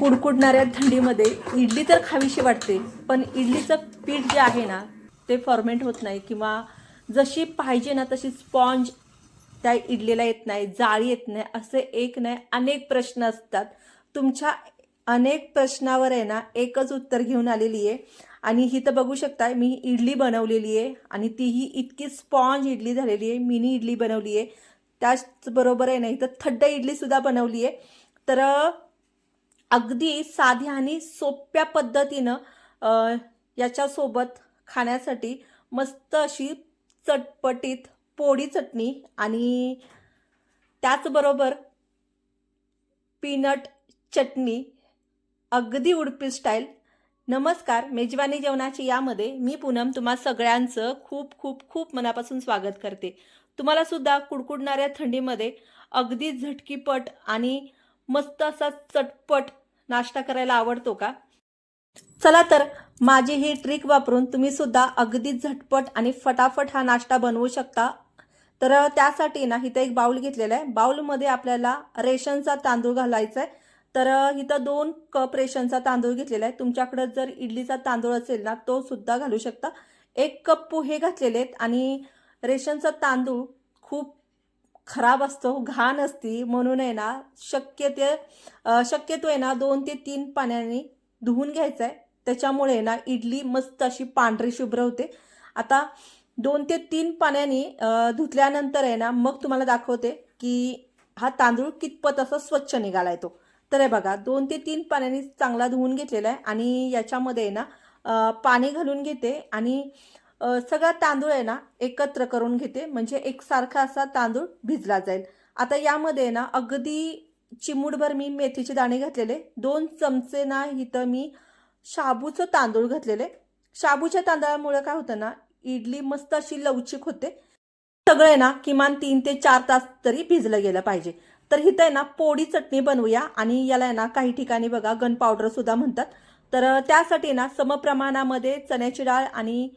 कुडकुडणाऱ्या थंडीमध्ये इडली तर खावीशी वाटते पण इडलीचं पीठ जे आहे ना ते फॉर्मेंट होत नाही किंवा जशी पाहिजे ना तशी स्पॉन्ज त्या इडलीला येत नाही जाळी येत नाही असे एक नाही अनेक प्रश्न असतात. तुमच्या अनेक प्रश्नावर आहे ना एकच उत्तर घेऊन आलेली आहे. आणि ही तर बघू शकताय मी इडली बनवलेली आहे आणि तीही इतकी स्पॉन्ज इडली झालेली आहे मिनी इडली बनवली आहे. त्याचबरोबर आहे ना इथं थड्ड इडलीसुद्धा बनवली आहे. तर अगदी साध्या आणि सोप्या पद्धतीनं याच्यासोबत खाण्यासाठी मस्त अशी चटपटीत पोळी चटणी आणि त्याचबरोबर पीनट चटणी अगदी उडपी स्टाईल. नमस्कार मेजवानी जेवणाची यामध्ये मी पूनम तुम्हा सगळ्यांचं खूप खूप खूप मनापासून स्वागत करते. तुम्हाला सुद्धा कुडकुडणाऱ्या थंडीमध्ये अगदी झटकीपट आणि मस्त असा चटपट नाश्ता करायला आवडतो का? चला तर माझी ही ट्रिक वापरून तुम्ही सुद्धा अगदी झटपट आणि फटाफट हा नाश्ता बनवू शकता. तर त्यासाठी ना इथं एक बाउल घेतलेला आहे. बाउलमध्ये आपल्याला रेशनचा तांदूळ घालायचा आहे तर इथं दोन कप रेशनचा तांदूळ घेतलेला आहे. तुमच्याकडं जर इडलीचा तांदूळ असेल ना तो सुद्धा घालू शकता. एक कप पोहे घातलेले आहेत आणि रेशनचा तांदूळ खूप खराब असतो घाण असती म्हणून आहे ना शक्य ते शक्यतो आहे ना दोन ते तीन पाण्याने धुवून घ्यायचं आहे त्याच्यामुळे आहे ना इडली मस्त अशी पांढरी शुभ्र होते. आता दोन ते तीन पाण्याने धुतल्यानंतर आहे ना मग तुम्हाला दाखवते की हा तांदूळ कितपत असं स्वच्छ निघाला तो. तर हे बघा दोन ते तीन पाण्याने चांगला धुवून घेतलेला आहे आणि याच्यामध्ये आहे ना पाणी घालून घेते आणि सगळा तांदूळ आहे ना एकत्र करून घेते. म्हणजे एकसारखा असा तांदूळ भिजला जाईल. आता यामध्ये आहे ना अगदी चिमूटभर मी मेथीचे दाणे घातलेले. दोन चमचे ना इथं मी शाबूचं तांदूळ घातलेले. शाबूच्या तांदळामुळे काय होतं ना इडली मस्त अशी लवचिक होते. सगळे आहे ना किमान तीन ते चार तास तरी भिजलं गेलं पाहिजे. तर इथं आहे ना पोळी चटणी बनवूया. आणि याला आहे ना काही ठिकाणी बघा गन पावडर सुद्धा म्हणतात. तर त्यासाठी ना समप्रमाणामध्ये चण्याची डाळ आणि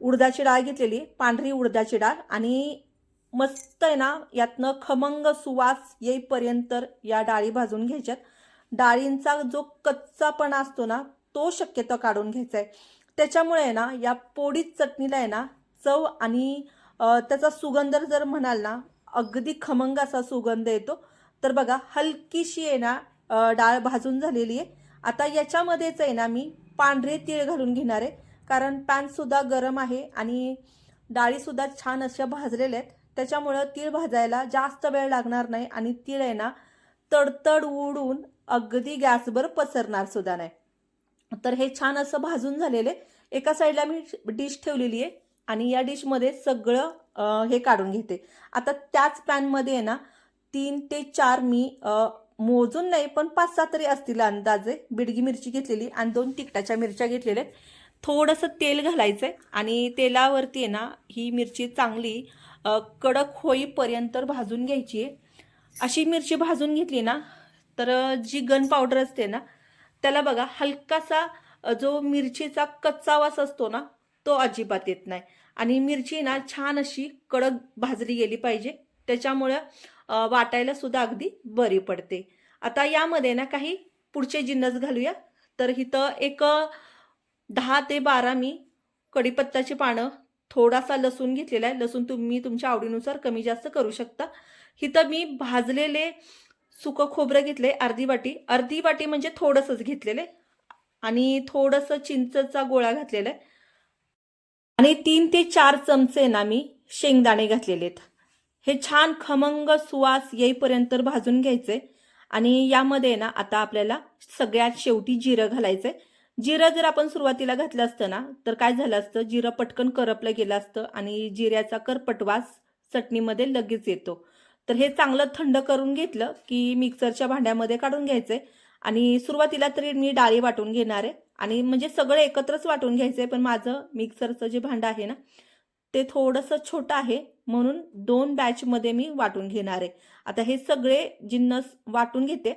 उडदाची डाळ घेतलेली पांढरी उडदाची डाळ आणि मस्त आहे ना यातनं खमंग सुवास येईपर्यंत या डाळी भाजून घ्यायच्यात. डाळींचा जो कच्चापणा असतो ना तो शक्यतो काढून घ्यायचा आहे त्याच्यामुळे आहे ना या पोडीत चटणीला आहे ना चव आणि त्याचा सुगंध जर म्हणाल ना अगदी खमंग असा सुगंध येतो. तर बघा हलकीशी आहे ना डाळ भाजून झालेली आहे. आता याच्यामध्येच आहे ना मी पांढरे तीळ घालून घेणार आहे. कारण पॅनसुद्धा गरम आहे आणि डाळीसुद्धा छान अशा भाजलेल्या आहेत. त्याच्यामुळं तीळ भाजायला जास्त वेळ लागणार नाही आणि तीळ आहे ना तडतड उडून अगदी गॅसवर पसरणार सुद्धा नाही. तर हे छान असं भाजून झालेले. एका साईडला मी डिश ठेवलेली आहे आणि या डिशमध्ये सगळं हे काढून घेते. आता त्याच पॅनमध्ये आहे ना तीन ते चार मी मोजून नाही पण पाच सहा तरी असतील अंदाजे. बिडगी मिरची घेतलेली आणि दोन तिकटाच्या मिरच्या घेतलेल्या आहेत. थोडंसं तेल घालायचं आहे आणि तेलावरती आहे ना ही मिरची चांगली कडक होईपर्यंत भाजून घ्यायची आहे. अशी मिरची भाजून घेतली ना तर जी गन पावडर असते ना त्याला बघा हलकासा जो मिरचीचा कच्चा वास असतो ना तो अजिबात येत नाही. आणि मिरची ना छान अशी कडक भाजली गेली पाहिजे. त्याच्यामुळं वाटायला सुद्धा अगदी बरी पडते. आता यामध्ये ना काही पुढचे जिन्नस घालूया. तर इथं एक दहा ते बारा मी कढीपत्ताची पानं थोडासा लसूण घेतलेला आहे. लसूण तुम्ही तुमच्या आवडीनुसार कमी जास्त करू शकता. इथं मी भाजलेले सुकं खोबरं घेतले अर्धी वाटी. अर्धी वाटी म्हणजे थोडंसंच घेतलेले. आणि थोडंसं चिंचचा गोळा घातलेला आहे. आणि तीन ते चार चमचे ना मी शेंगदाणे घातलेले आहेत. हे छान खमंग सुवास येईपर्यंत भाजून घ्यायचे आणि यामध्ये ना आता आपल्याला सगळ्यात शेवटी जिरं घालायचं आहे जिरं जर आपण सुरुवातीला घातलं असतं ना तर काय झालं असतं? जिरं पटकन करपलं गेलं असतं आणि जिऱ्याचा करपटवास चटणीमध्ये लगेच येतो. तर हे चांगलं थंड करून घेतलं की मिक्सरच्या भांड्यामध्ये काढून घ्यायचंय आणि सुरुवातीला तरी मी डाळी वाटून घेणार आहे. आणि म्हणजे सगळं एकत्रच वाटून घ्यायचंय पण माझं मिक्सरचं जे भांडं आहे ना ते थोडंसं छोटं आहे. म्हणून दोन बॅचमध्ये मी वाटून घेणार आहे. आता हे सगळे जिन्नस वाटून घेते.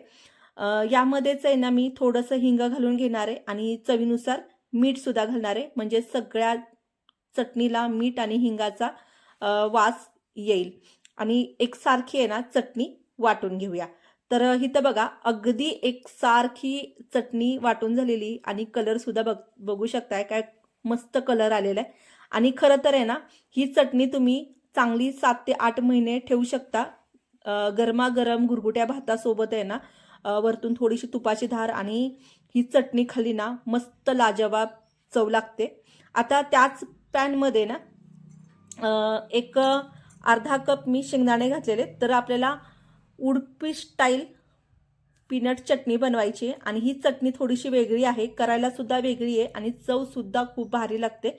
यामध्येच आहे ना मी थोडंसं हिंग घालून घेणार आहे आणि चवीनुसार मीठसुद्धा घालणार आहे. म्हणजे सगळ्या चटणीला मीठ आणि हिंगाचा वास येईल. आणि एकसारखी आहे ना चटणी वाटून घेऊया. तर इथं बघा अगदी एकसारखी चटणी वाटून झालेली आणि कलरसुद्धा बघ बघू शकताय काय मस्त कलर आलेला आहे. आणि खरं तर आहे ना ही चटणी तुम्ही चांगली सात ते आठ महिने ठेवू शकता. गरमागरम गुरगुट्या भातासोबत आहे ना वरतून थोडीशी तुपाची धार आणि ही चटणी खाली ना मस्त लाजवाब चव लागते. आता त्याच पॅनमध्ये ना एक अर्धा कप मी शेंगदाणे घातलेले. तर आपल्याला उडपी स्टाईल पीनट चटणी बनवायची आहे. आणि ही चटणी थोडीशी वेगळी आहे. करायला सुद्धा वेगळी आहे आणि चवसुद्धा खूप भारी लागते.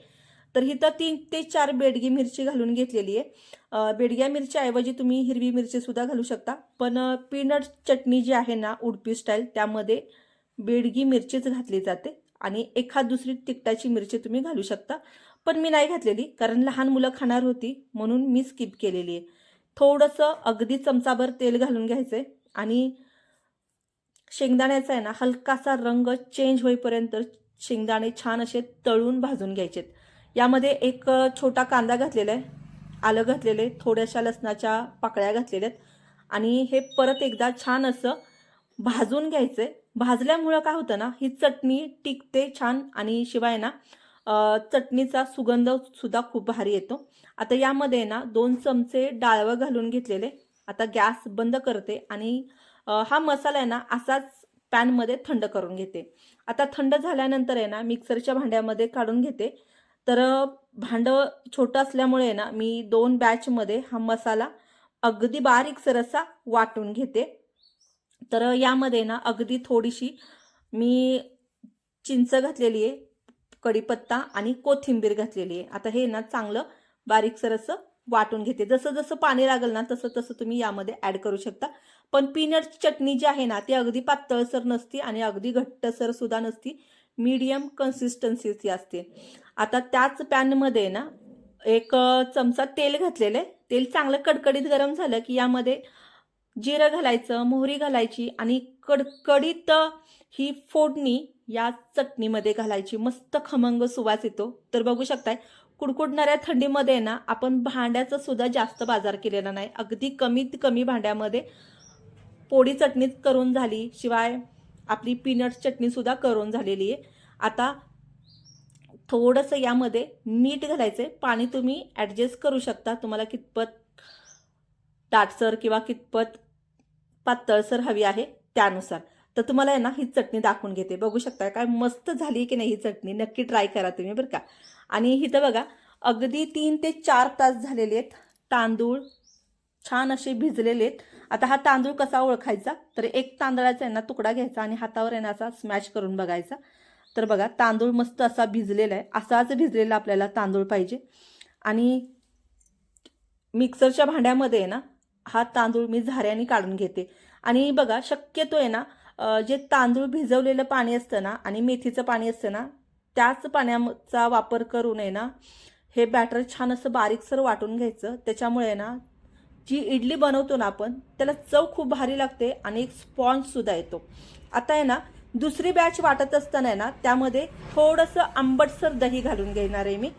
तर इथं तीन ते चार बेडगी मिरची घालून घेतलेली आहे. बेडग्या मिरच्याऐवजी तुम्ही हिरवी मिरचीसुद्धा घालू शकता. पण पीनट चटणी जी आहे ना उडपी स्टाईल त्यामध्ये बेडगी मिरचीच घातली जाते आणि एखाद दुसरी तिखटाची मिरची तुम्ही घालू शकता. पण मी नाही घातलेली कारण लहान मुलं खाणार होती म्हणून मी स्किप केलेली आहे. थोडंसं अगदी चमचाभर तेल घालून घ्यायचं आहे आणि शेंगदाण्याचा आहे ना हलकासा रंग चेंज होईपर्यंत शेंगदाणे छान असे तळून भाजून घ्यायचेत. यामध्ये एक छोटा कांदा घातलेला आहे. आलं घातलेलं आहे. थोड्याशा लसणाच्या पाकळ्या घातलेल्या आहेत. आणि हे परत एकदा छान असं भाजून घ्यायचं आहे भाजल्यामुळं काय होतं ना ही चटणी टिकते छान. आणि शिवाय ना चटणीचा सुगंध सुद्धा खूप भारी येतो. आता यामध्ये ना दोन चमचे डाळवं घालून घेतलेले. आता गॅस बंद करते आणि हा मसाला आहे ना असाच पॅनमध्ये थंड करून घेते. आता थंड झाल्यानंतर आहे ना मिक्सरच्या भांड्यामध्ये काढून घेते. तर भांडं छोटं असल्यामुळे ना मी दोन बॅचमध्ये हा मसाला अगदी बारीक सरसा वाटून घेते. तर यामध्ये ना अगदी थोडीशी मी चिंच घातलेली आहे कढीपत्ता आणि कोथिंबीर घातलेली आहे. आता हे ना चांगलं बारीक सरसं वाटून घेते. जसं जसं पाणी लागेल ना तसं तसं तुम्ही यामध्ये ॲड करू शकता. पण पीनट चटणी जी आहे ना ती अगदी पातळसर नसती आणि अगदी घट्टसर सुद्धा नसती. मीडियम कन्सिस्टन्सीची असते. आता त्याच पॅनमध्ये ना एक चमचा तेल घातलेलं आहे. तेल चांगलं कडकडीत गरम झालं की यामध्ये जिरं घालायचं मोहरी घालायची आणि कडकडीत ही फोडणी या चटणीमध्ये घालायची. मस्त खमंग सुवास येतो. तर बघू शकताय कुडकुडणाऱ्या थंडीमध्ये ना आपण भांड्याचा सुद्धा जास्त बाजार केलेला नाही. अगदी कमीत कमी भांड्यामध्ये पोळी चटणीच करून झाली. शिवाय आपली पीनट चटणीसुद्धा करून झालेली आहे. आता थोडंसं यामध्ये मीठ घालायचं आहे पाणी तुम्ही ॲडजस्ट करू शकता. तुम्हाला कितपत दाटसर किंवा कितपत पातळसर हवी आहे त्यानुसार. तर तुम्हाला आहे ना ही चटणी दाखवून घेते. बघू शकता काय मस्त झाली की नाही ही चटणी. नक्की ट्राय करा तुम्ही बरं का. आणि इथं बघा अगदी तीन ते चार तास झालेले आहेत तांदूळ छान असे भिजलेले आहेत. आता हा तांदूळ कसा ओळखायचा? तर एक तांदळाचा आहे ना तुकडा घ्यायचा आणि हातावर येण्याचा स्मॅश करून बघायचा. तर बघा तांदूळ मस्त असा भिजलेला आहे. असाच भिजलेला आपल्याला तांदूळ पाहिजे. आणि मिक्सरच्या भांड्यामध्ये आहे ना हा तांदूळ मी झाऱ्याने काढून घेते. आणि बघा शक्यतो आहे ना जे तांदूळ भिजवलेलं पाणी असतं ना आणि मेथीचं पाणी असतं ना त्याच पाण्याचा वापर करून आहे ना हे बॅटर छान असं बारीकसर वाटून घ्यायचं. त्याच्यामुळे आहे ना जी इडली बनवतो ना आपण त्याला चव खूप भारी लागते आणि एक स्पॉन्जसुद्धा येतो. आता आहे ना दुसरी बॅच वाटत असताना आहे ना त्यामध्ये थोडंसं आंबटसर दही घालून घेणार आहे मी.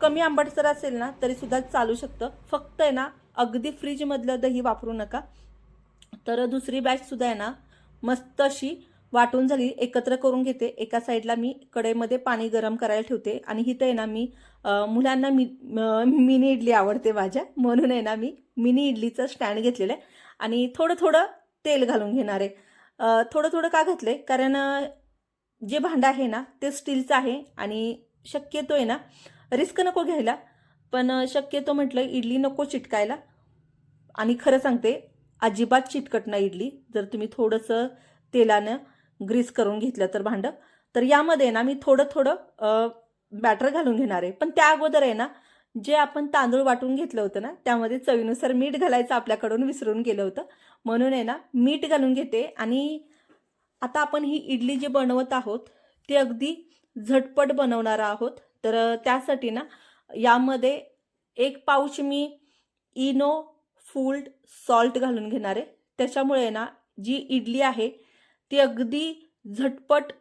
कमी आंबटसर असेल ना तरीसुद्धा चालू शकतं. फक्त आहे ना अगदी फ्रीजमधलं दही वापरू नका. तर दुसरी बॅचसुद्धा आहे ना मस्त अशी वाटून झाली एकत्र करून घेते. एका साईडला मी कडेमध्ये पाणी गरम करायला ठेवते. आणि इथं आहे ना मी मुलांना मी मिनी इडली आवडते माझ्या. म्हणून आहे ना मी मिनी इडलीचं स्टँड घेतलेलं आहे. आणि थोडं थोडं तेल घालून घेणार आहे. थोडं थोडं का घातलं आहे कारण जे भांडं आहे ना ते स्टीलचं आहे आणि शक्यतो आहे ना रिस्क नको घ्यायला. पण शक्यतो म्हटलं इडली नको चिटकायला. आणि खरं सांगते अजिबात चिटकट नाही इडली. जर तुम्ही थोडंसं तेलानं ग्रीस करून घेतलं तर भांडं. तर यामध्ये ना मी थोडं थोडं बॅटर घालून घेणार आहे. पण त्या अगोदर आहे ना जे आपण तांदूळ वाटून घेतलं होतं ना त्यामध्ये चवीनुसार मीठ घालायचं आपल्याकडून विसरून गेलं होतं. म्हणून आहे ना मीठ घालून घेते आणि आता आपण ही इडली जी बनवत आहोत ती अगदी झटपट बनवणार आहोत. तर त्यासाठी ना यामध्ये एक पाऊच मी इनो फुल्ड सॉल्ट घालून घेणार आहे. त्याच्यामुळे ना जी इडली आहे ती अगदी झटपट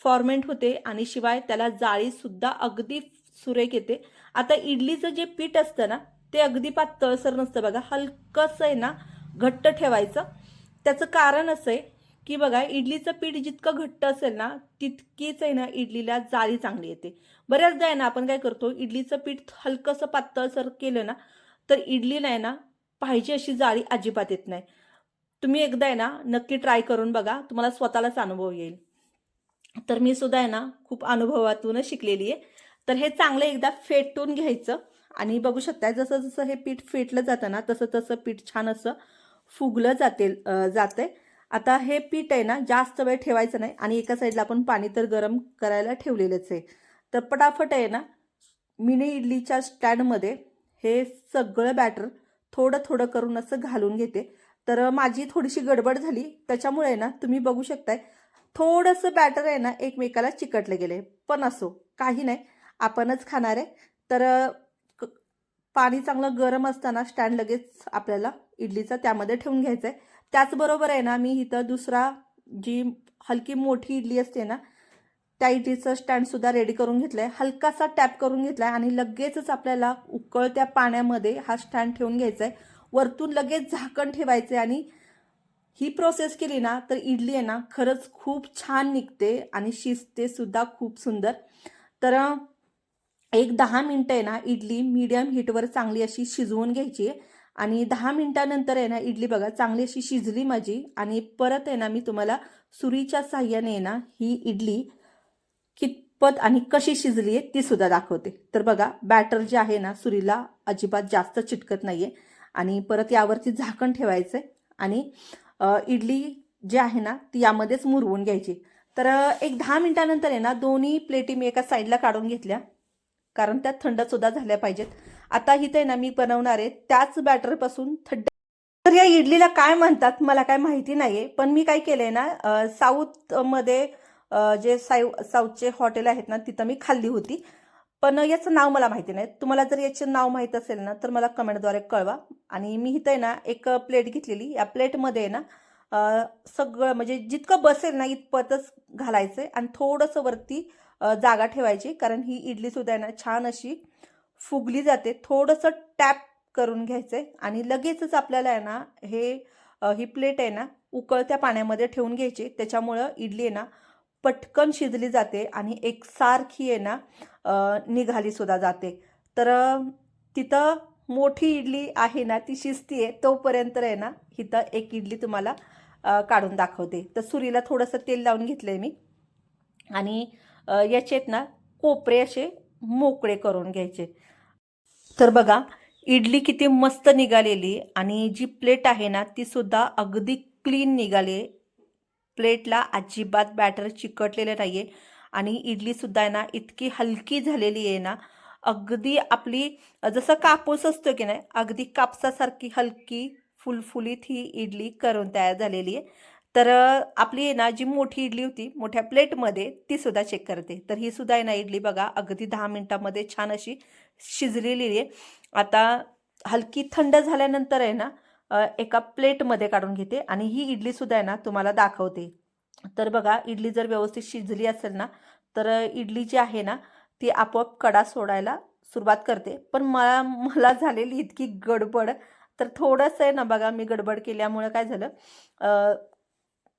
फॉर्मेंट होते आणि शिवाय त्याला जाळीसुद्धा अगदी सुरेख येते. आता इडलीचं जे पीठ असतं ना ते अगदी पात तळसर नसतं बघा हलकंसं आहे ना घट्ट ठेवायचं. त्याचं कारण असं आहे की बघा इडलीचं पीठ जितकं घट्ट असेल ना तितकीच आहे ना इडलीला जाळी चांगली येते. बऱ्याचदा आहे ना आपण काय करतो इडलीचं पीठ हलकंसं पातळसर केलं ना तर इडलीला आहे ना पाहिजे अशी जाळी अजिबात येत नाही. तुम्ही एकदा आहे ना नक्की ट्राय करून बघा तुम्हाला स्वतःलाच अनुभव येईल. तर मी सुद्धा आहे ना खूप अनुभवातूनच शिकलेली आहे. तर हे चांगलं एकदा फेटून घ्यायचं आणि बघू शकता जसं जसं हे पीठ फेटलं जातं ना तसं तसं पीठ छान असं फुगलं जाते जाते आता हे पीठ आहे ना जास्त वेळ ठेवायचं नाही आणि एका साईडला आपण पाणी तर गरम करायला ठेवलेलंच आहे. तर पटाफट आहे ना मिनी इडलीच्या स्टँडमध्ये हे सगळं बॅटर थोडं थोडं करून असं घालून घेते. तर माझी थोडीशी गडबड झाली त्याच्यामुळे आहे ना तुम्ही बघू शकताय थोडंसं बॅटर आहे ना एकमेकाला चिकटलं गेले. पण असो काही नाही. आपणच खाणार आहे. तर पाणी चांगलं गरम असताना स्टँड लगेच आपल्याला इडलीचा त्यामध्ये ठेवून घ्यायचं आहे त्याचबरोबर आहे ना मी इथं दुसरा जी हलकी मोठी इडली असते ना त्या इडलीचं स्टँडसुद्धा रेडी करून घेतलं आहे हलकासा टॅप करून घेतला आहे आणि लगेचच आपल्याला उकळत्या पाण्यामध्ये हा स्टँड ठेवून घ्यायचा आहे वरतून लगेच झाकण ठेवायचं आहे आणि ही प्रोसेस केली ना तर इडली आहे ना खरंच खूप छान निघते आणि शिजते सुद्धा खूप सुंदर. तर एक दहा मिनटं आहे ना इडली मीडियम हीटवर चांगली अशी शिजवून घ्यायची आहे आणि दहा मिनटानंतर आहे ना इडली बघा चांगली अशी शिजली माझी आणि परत आहे ना मी तुम्हाला सुरीच्या साह्याने आहे ना ही इडली कितपत आणि कशी शिजली आहे ती सुद्धा दाखवते. तर बघा बॅटर जे आहे ना सुरीला अजिबात जास्त चिटकत नाही आहे आणि परत यावरती झाकण ठेवायचं आहे आणि इडली जी आहे ना ती यामध्येच मुरवून घ्यायची. तर एक दहा मिनटानंतर आहे ना दोन्ही प्लेटी मी एका साईडला काढून घेतल्या. कारण त्या थंडसुद्धा झाल्या पाहिजेत. आता इथे आहे ना मी बनवणार आहे त्याच बॅटरपासून थंड. तर या इडलीला काय म्हणतात मला काय माहिती नाही आहे पण मी काय केलं आहे ना साऊथमध्ये जे साऊ साऊथचे हॉटेल आहेत ना तिथं मी खाल्ली होती. पण याचं नाव मला माहिती नाही. तुम्हाला जर याचे नाव माहीत असेल ना तर मला कमेंटद्वारे कळवा. आणि मी इथं आहे ना एक प्लेट घेतलेली. या प्लेटमध्ये आहे ना सगळं म्हणजे जितकं बसेल ना इतपतच घालायचं आणि थोडंसं वरती जागा ठेवायची. कारण ही इडलीसुद्धा आहे ना छान अशी फुगली जाते. थोडंसं टॅप करून घ्यायचं आहे आणि लगेचच आपल्याला आहे ना हे ही प्लेट आहे ना उकळत्या पाण्यामध्ये ठेवून घ्यायची. त्याच्यामुळं इडली आहे ना पटकन शिजली जाते. आणि एकसारखी आहे ना निघाली सुद्धा जाते. तर तिथं मोठी इडली आहे ना ती शिजतीये तोपर्यंत आहे ना इथं एक इडली तुम्हाला काढून दाखवते. तर सुरीला थोडंसं तेल लावून घेतलं आहे मी. आणि अ, याचेत ना कोपरे असे मोकळे करून घ्यायचे. तर बघा इडली किती मस्त निघालेली आणि जी प्लेट आहे ना ती सुद्धा अगदी क्लीन निघाली. प्लेटला अजिबात बॅटर चिकटलेलं नाही आहे आणि इडलीसुद्धा आहे ना इतकी हलकी झालेली आहे ना अगदी आपली जसं कापूस असतो की नाही अगदी कापसासारखी हलकी फुलफुलीत ही इडली करून तयार झालेली आहे. तर आपली आहे ना जी मोठी इडली होती मोठ्या प्लेटमध्ये ती सुद्धा चेक करते. तर ही सुद्धा आहे ना इडली बघा अगदी दहा मिनटामध्ये छान अशी शिजलेली आहे. आता हलकी थंड झाल्यानंतर आहे ना एका प्लेटमध्ये काढून घेते आणि ही इडलीसुद्धा आहे ना तुम्हाला दाखवते. तर बघा इडली जर व्यवस्थित शिजली असेल ना तर इडली जी आहे ना ती आपोआप कडा सोडायला सुरुवात करते. पण मला मला झालेली इतकी गडबड तर थोडंसं आहे ना बघा मी गडबड केल्यामुळं काय झालं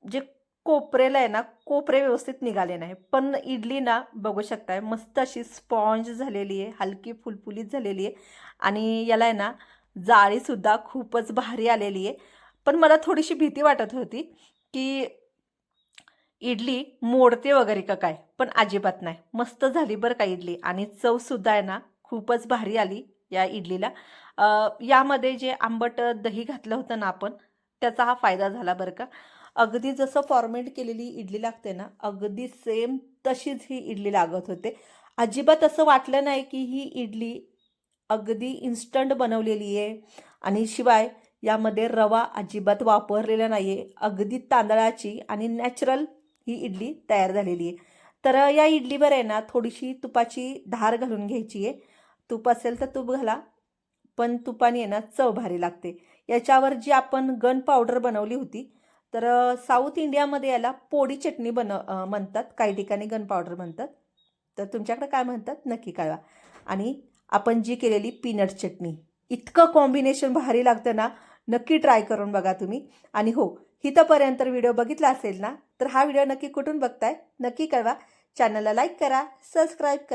जे कोपरेला आहे ना कोपरे व्यवस्थित निघाले नाही. पण इडली ना बघू शकताय मस्त अशी स्पॉन्ज झालेली आहे हलकी फुलफुलीत झालेली आहे. आणि याला आहे ना जाळीसुद्धा खूपच भारी आलेली आहे. पण मला थोडीशी भीती वाटत होती की इडली मोडते वगैरे का काय? पण अजिबात नाही. मस्त झाली बरं का इडली. आणि चवसुद्धा आहे ना खूपच भारी आली या इडलीला. यामध्ये जे आंबट दही घातलं होतं ना आपण त्याचा हा फायदा झाला बरं का. अगदी जसं फॉर्मेट केलेली इडली लागते ना अगदी सेम तशीच ही इडली लागत होते. अजिबात असं वाटलं नाही की ही इडली अगदी इन्स्टंट बनवलेली आहे. आणि शिवाय यामध्ये रवा अजिबात वापरलेला नाही आहे अगदी तांदळाची आणि नॅचरल ही इडली तयार झालेली आहे. तर या इडलीवर आहे ना थोडीशी तुपाची धार घालून घ्यायची आहे. तूप असेल तर तूप घाला पण तुपाने आहे ना चव भारी लागते. याच्यावर जी आपण गन पावडर बनवली होती तर साऊथ इंडियामध्ये याला पोडी चटणी बन म्हणतात. काही ठिकाणी गन पावडर म्हणतात. तर तुमच्याकडे काय म्हणतात नक्की कळवा. आणि आपण जी केलेली पीनट चटणी इतकं कॉम्बिनेशन भारी लागतं ना नक्की ट्राय करून बघा तुम्ही. आणि हो इथंपर्यंत व्हिडिओ बघितला असेल ना तर हा व्हिडिओ नक्की कुठून बघताय? नक्की कळवा. चॅनलला लाईक करा सबस्क्राईब करा.